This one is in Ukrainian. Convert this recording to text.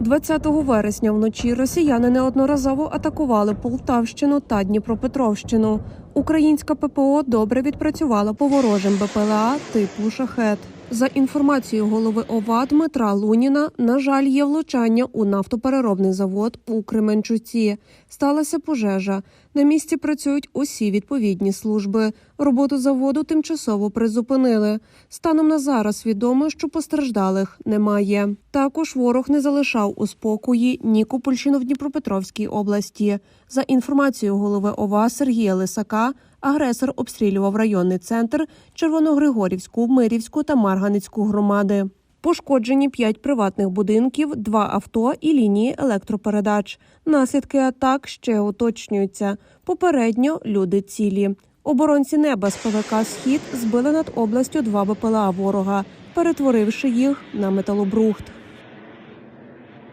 20 вересня вночі росіяни неодноразово атакували Полтавщину та Дніпропетровщину. Українська ППО добре відпрацювала по ворожим БПЛА типу шахет. За інформацією голови ОВА Дмитра Луніна, на жаль, є влучання у нафтопереробний завод у Кременчуці. Сталася пожежа. На місці працюють усі відповідні служби. Роботу заводу тимчасово призупинили. Станом на зараз відомо, що постраждалих немає. Також ворог не залишав у спокої Нікопольщину в Дніпропетровській області. За інформацією голови ОВА Сергія Лисака, агресор обстрілював районний центр, Червоногригорівську, Мирівську та Марганицьку громади. Пошкоджені п'ять приватних будинків, два авто і лінії електропередач. Наслідки атак ще уточнюються. Попередньо люди цілі. Оборонці неба з ПВК Схід збили над областю два БПЛА ворога, перетворивши їх на металобрухт.